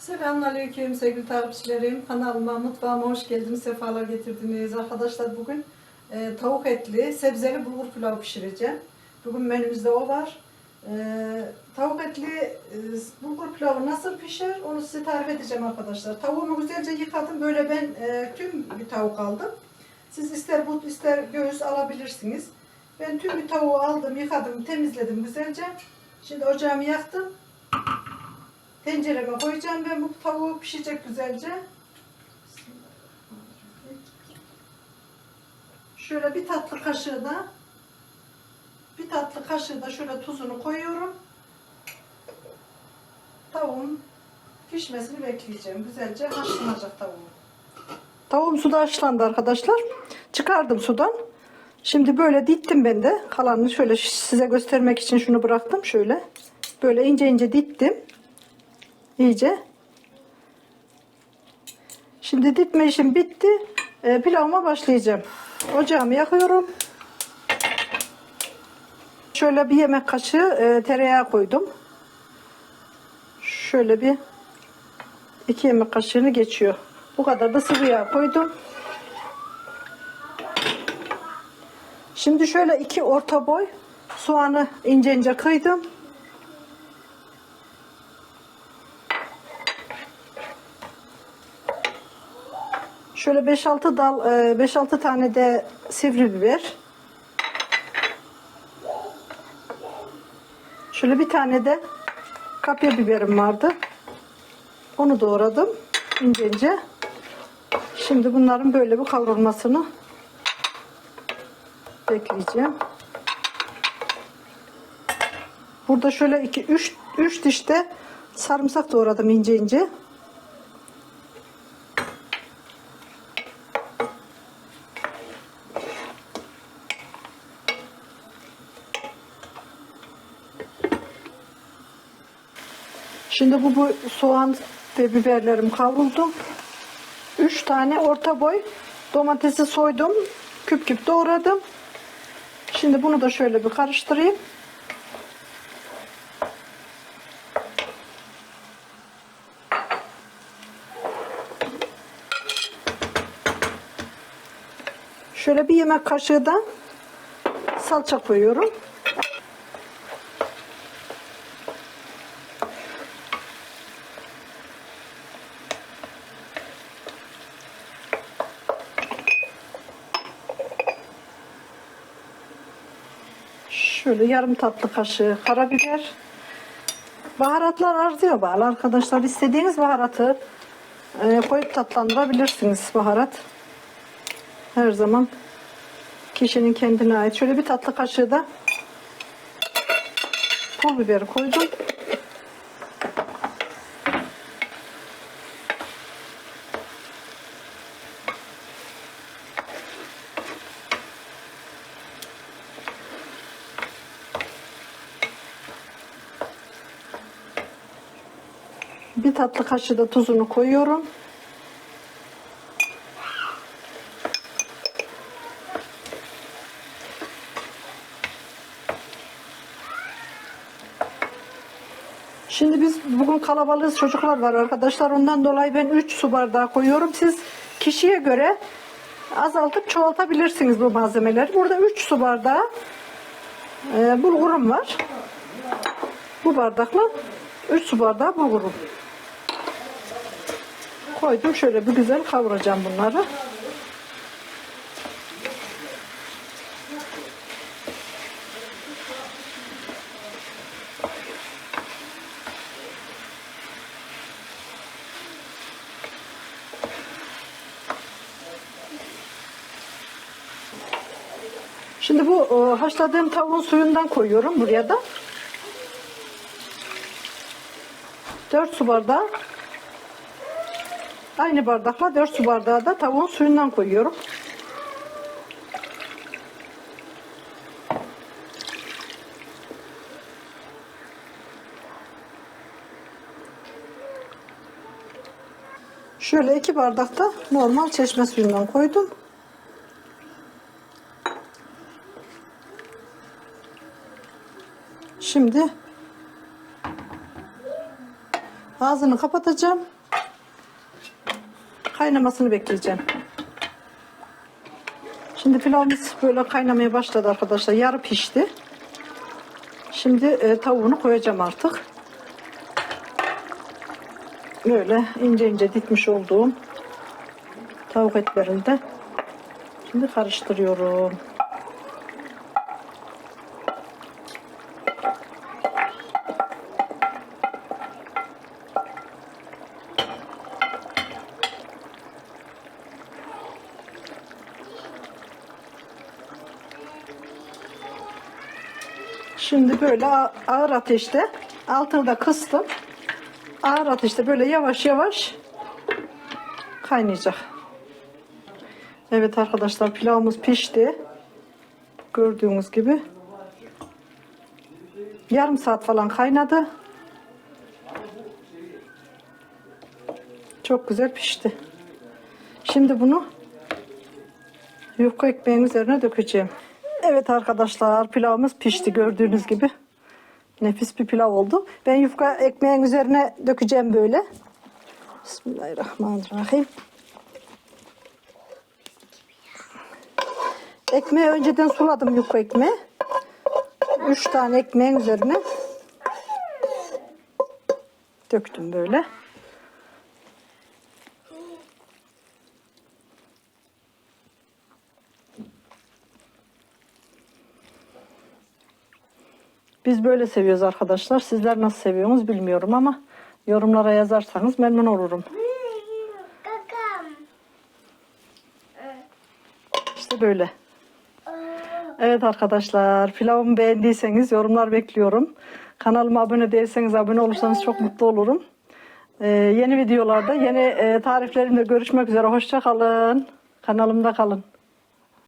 Selamünaleyküm sevgili takipçilerim. Kanalıma, mutfağıma hoş geldiniz. Sefalar getirdiniz. Arkadaşlar bugün e, tavuk etli, sebzeli bulgur pilavı pişireceğim. Bugün menümüzde o var. E, tavuk etli e, bulgur pilavı nasıl pişer onu size tarif edeceğim arkadaşlar. Tavuğumu güzelce yıkadım. Böyle ben e, tüm bir tavuk aldım. Siz ister but ister göğüs alabilirsiniz. Ben tüm bir tavuğu aldım, yıkadım, temizledim güzelce. Şimdi ocağımı yaktım. Tencereme koyacağım ben bu tavuğu pişecek güzelce. Şöyle bir tatlı kaşığı da bir tatlı kaşığı da şöyle tuzunu koyuyorum. Tavuğun pişmesini bekleyeceğim. Güzelce haşlanacak tavuğum. Tavuğum suda haşlandı arkadaşlar. Çıkardım sudan. Şimdi böyle dittim ben de. Kalanını şöyle size göstermek için şunu bıraktım. Şöyle. Böyle ince ince dittim iyice. Şimdi ditme işim bitti. E, pilavıma başlayacağım. Ocağımı yakıyorum. Şöyle bir yemek kaşığı e, tereyağı koydum. Şöyle bir iki yemek kaşığını geçiyor. Bu kadar da sıvı yağ koydum. Şimdi şöyle iki orta boy soğanı ince ince kıydım. Şöyle 5-6 dal, 5-6 tane de sivri biber. Şöyle bir tane de kapya biberim vardı. Onu doğradım ince ince. Şimdi bunların böyle bir kavrulmasını bekleyeceğim. Burada şöyle 2 3 3 diş de sarımsak doğradım ince ince. Şimdi bu, bu soğan ve biberlerim kavruldu. 3 tane orta boy domatesi soydum. Küp küp doğradım. Şimdi bunu da şöyle bir karıştırayım. Şöyle bir yemek kaşığı da salça koyuyorum. Şöyle yarım tatlı kaşığı karabiber. Baharatlar arzuya bağlı arkadaşlar. İstediğiniz baharatı e, koyup tatlandırabilirsiniz baharat. Her zaman kişinin kendine ait. Şöyle bir tatlı kaşığı da pul biberi koydum. Bir tatlı kaşığı da tuzunu koyuyorum. Şimdi biz bugün kalabalığız çocuklar var arkadaşlar. Ondan dolayı ben 3 su bardağı koyuyorum. Siz kişiye göre azaltıp çoğaltabilirsiniz bu malzemeleri. Burada 3 su bardağı e, bulgurum var. Bu bardakla 3 su bardağı bulgurum. Koydum şöyle bir güzel kavuracağım bunları. Şimdi bu e, haşladığım tavuğun suyundan koyuyorum buraya da. 4 su bardağı Aynı bardakla 4 su bardağı da tavuğun suyundan koyuyorum. Şöyle iki bardak da normal çeşme suyundan koydum. Şimdi Ağzını kapatacağım. Kaynamasını bekleyeceğim. Şimdi pilavımız böyle kaynamaya başladı arkadaşlar. Yarı pişti. Şimdi e, tavuğunu koyacağım artık. Böyle ince ince dikmiş olduğum tavuk etlerini de şimdi karıştırıyorum. Şimdi böyle ağır ateşte altını da kıstım. Ağır ateşte böyle yavaş yavaş kaynayacak. Evet arkadaşlar pilavımız pişti. Gördüğünüz gibi. Yarım saat falan kaynadı. Çok güzel pişti. Şimdi bunu yufka ekmeğin üzerine dökeceğim. Evet arkadaşlar pilavımız pişti gördüğünüz gibi. Nefis bir pilav oldu. Ben yufka ekmeğin üzerine dökeceğim böyle. Bismillahirrahmanirrahim. Ekmeği önceden suladım yufka ekmeği. Üç tane ekmeğin üzerine döktüm böyle. Biz böyle seviyoruz arkadaşlar. Sizler nasıl seviyorsunuz bilmiyorum ama yorumlara yazarsanız memnun olurum. İşte böyle. Evet arkadaşlar pilavımı beğendiyseniz yorumlar bekliyorum. Kanalıma abone değilseniz abone olursanız çok mutlu olurum. Ee, yeni videolarda yeni e, tariflerimle görüşmek üzere. Hoşça kalın. Kanalımda kalın.